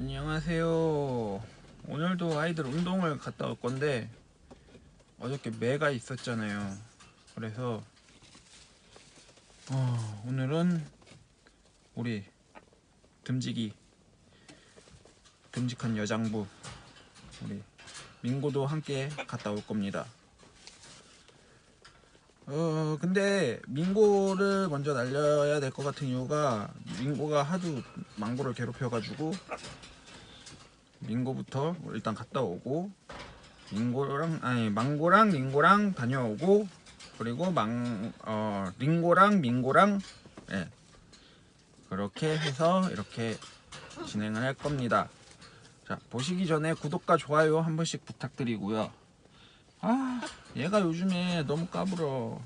안녕하세요. 오늘도 아이들 운동을 갔다 올 건데 어저께 매가 있었잖아요. 그래서 어, 오늘은 우리 듬직이 듬직한 여장부 우리 민고도 함께 갔다 올 겁니다. 어 근데 민고를 먼저 날려야 될 것 같은 이유가 민고가 하도 망고를 괴롭혀가지고 민고부터 일단 갔다 오고 민고랑 아니 망고랑 링고랑 다녀오고 그리고 망 어 링고랑 민고랑 예 그렇게 해서 이렇게 진행을 할 겁니다. 자 보시기 전에 구독과 좋아요 한 번씩 부탁드리고요. 아 얘가 요즘에 너무 까불어.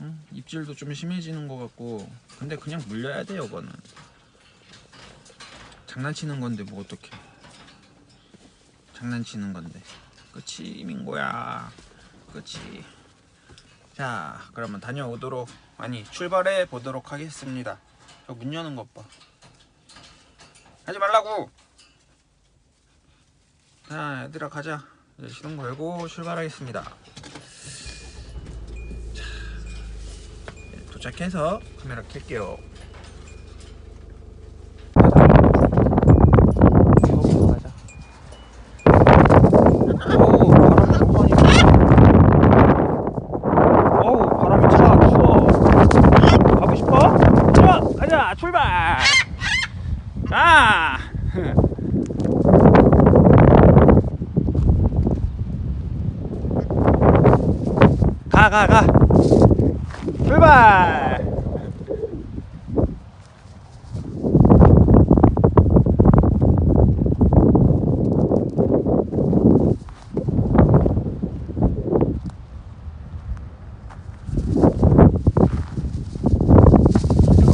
응? 입질도 좀 심해지는 것 같고 근데 그냥 물려야 돼 요거는. 장난치는 건데 뭐 어떡해. 장난치는 건데. 그치 민고야. 그치. 자 그러면 다녀오도록 아니 출발해 보도록 하겠습니다. 저 문 여는 것봐. 하지 말라고. 자 얘들아 가자. 이제 시동 걸고 출발하겠습니다. 자, 네, 도착해서 카메라 켤게요 가자. 어우, 바람 너무 많이 불어. 어우, 바람이 차, 추워. 가고 싶어? 좋아, 가자, 출발! 자! 가, 가, 가! 출발!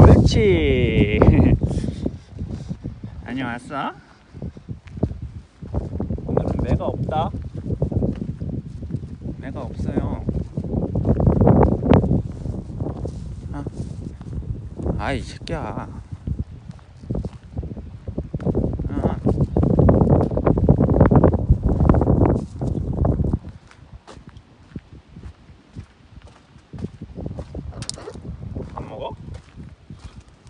옳지. 다녀왔어? 오늘은 매가 없다. 매가 없어요. 아, 아이 새끼야. 아. 안 먹어?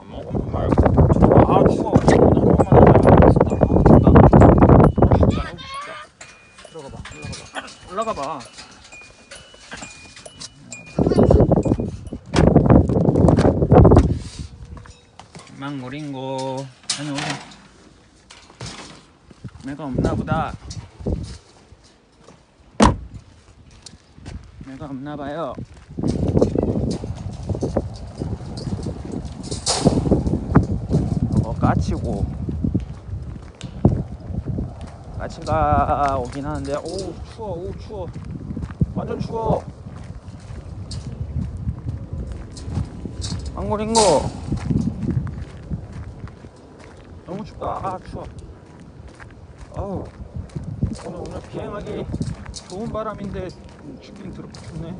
안 먹어? 말고. 아 추워. 오늘 한 번만 하자. 진짜. 아 춥다. 아 춥다. 아 춥다. 올라가 봐. 올라가 봐. 올라가 봐. 망고링고 다녀오래. 매가 없나 보다. 매가 없나 봐요. 어, 까치고 까치가 오긴 하는데 오 추워 오 추워 완전 추워 망고링고 아 추워 어우 오늘 오늘 비행하기 좋은 바람인데 춥긴 더럽게 춥네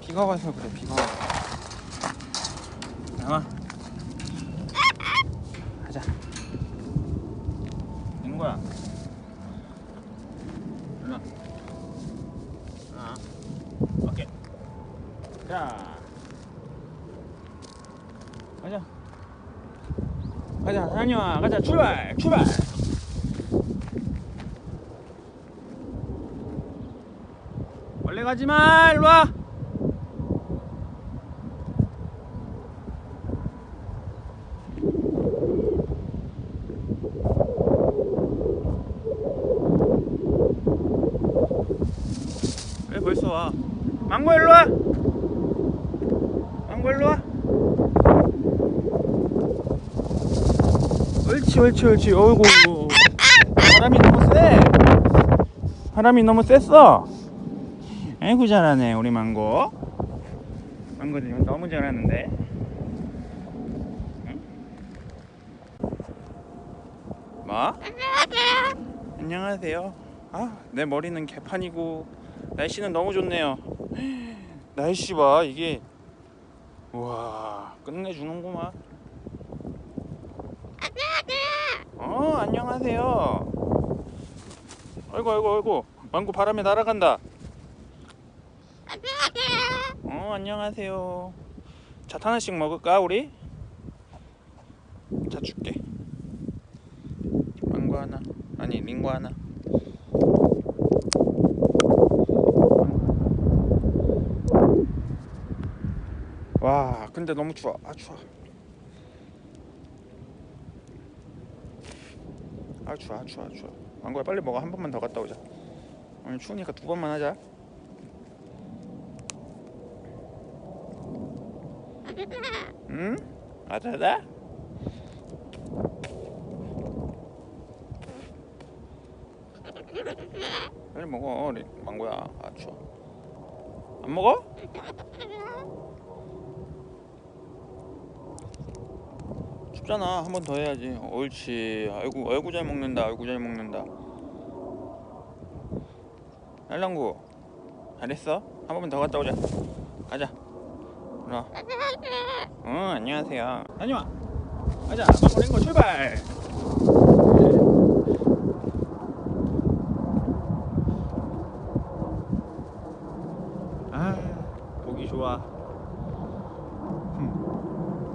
비가 와서 그래 비가 와서 나와 가자. 된 거야. 일로. 아. 오케이. 자. 가자, 다녀와. 가자, 출발! 출발! 원래 가지 마! 일로 와! 왜 벌써 와? 망고 일로 와. 망고 일로 와. 옳지 옳지 옳지. 어이구. 바람이 너무 세. 바람이 너무 셌어. 아이고 잘하네 우리 망고. 망고 지금 너무 잘하는데. 응? 뭐? 안녕하세요. 아, 내 머리는 개판이고 날씨는 너무 좋네요. 날씨 봐, 이게 우와, 끝내주는구만. 어 안녕하세요. 아이고 아이고 아이고. 망고 바람에 날아간다. 어 안녕하세요. 자 하나씩 먹을까 우리? 자 줄게. 망고 하나. 아니 링고 하나. 와 근데 너무 추워. 아 추워 아 추워 아 추워 아 추워 망고야 빨리 먹어 한 번만 더 갔다 오자 오늘 추우니까 두 번만 하자 응? 아자다? 빨리 먹어 리- 망고야 아 추워 안 먹어? 춥잖아. 한 번 더 해야지. 옳지. 아이고 아이고 잘 먹는다. 아이고 잘 먹는다. 알랑구 잘했어? 한 번만 더 갔다 오자. 가자. 일로와. 응 안녕하세요. 다녀와. 가자. 망고랭고 출발. 아 보기 좋아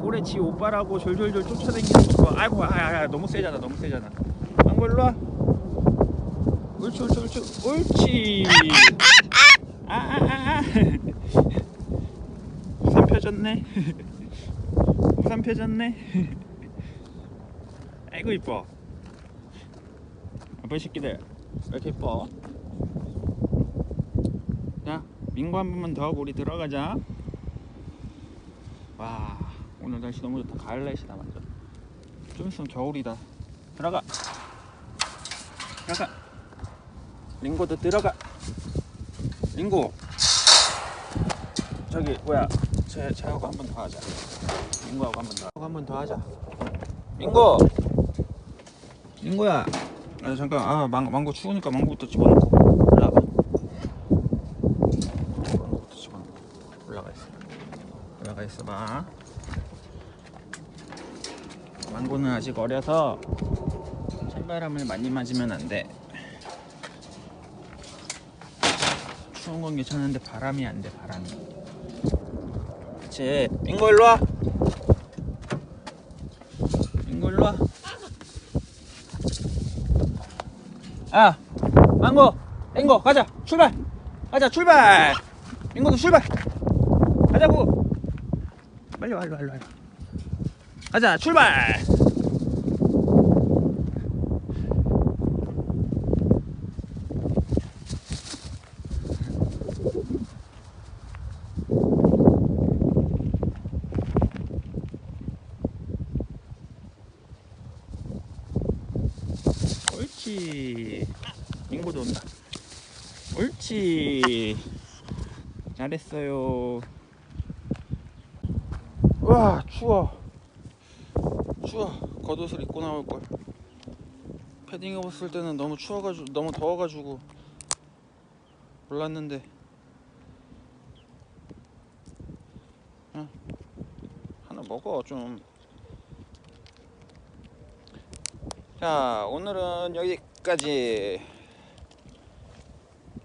꼬레치 오빠라고 졸졸졸 쫓아다니는 거. 아이고 아, 아, 아, 너무 세잖아 너무 세잖아. 망고 일로 와. 옳지 옳지 옳지 옳지. 아아아 우산 펴졌네. 우산 펴졌네. 아이고 이뻐. 아빠 새끼들 왜 이렇게 이뻐? 자 민구 한 번만 더 하고 우리 들어가자. 와 오늘 날씨 너무 좋다. 가을 날씨다 완전 좀 있으면 겨울이다. 들어가. 들어가. 링고도 들어가. 링고. 저기 뭐야. 제, 제하고 한 번 더 하자. 링고하고 한 번 더. 하고 한 번 더 하자. 링고! 링고야. 아 잠깐. 아 망, 망고 추우니까 망고부터 집어넣고. 망고부터 집어넣고. 올라가 있어. 올라가 있어 봐 망고는 아직 어려서 찬바람을 많이 맞으면 안 돼. 추운 건 괜찮은데 바람이 안 돼, 바람이. 그치. 빙고 일로 와. 빙고 일로 와. 아, 망고, 빙고, 가자, 출발. 가자, 출발. 빙고도 출발. 가자고. 빨리 와, 일로 와, 일로 와. 가자 출발! 옳지. 민고도 온다. 옳지. 잘했어요. 와 추워 추워 겉옷을 입고 나올 걸 패딩 입었을 때는 너무 추워가지고 너무 더워가지고 몰랐는데 야, 하나 먹어 좀. 자 오늘은 여기까지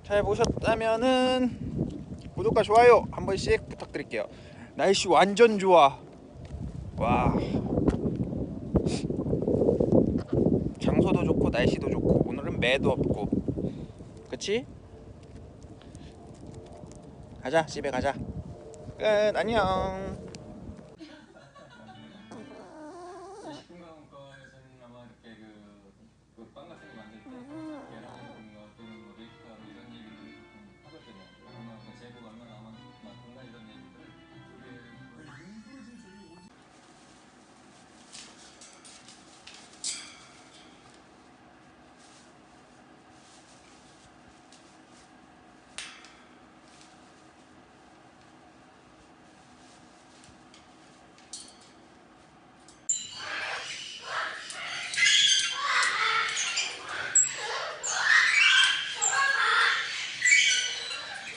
잘 보셨다면은 구독과 좋아요 한 번씩 부탁드릴게요. 날씨 완전 좋아. 와. 날씨도 좋고 오늘은 매도 없고. 그치? 가자 집에 가자. 끝 안녕. 식품과에서는 아마 이렇게 그 그빵 같은 거 만들 때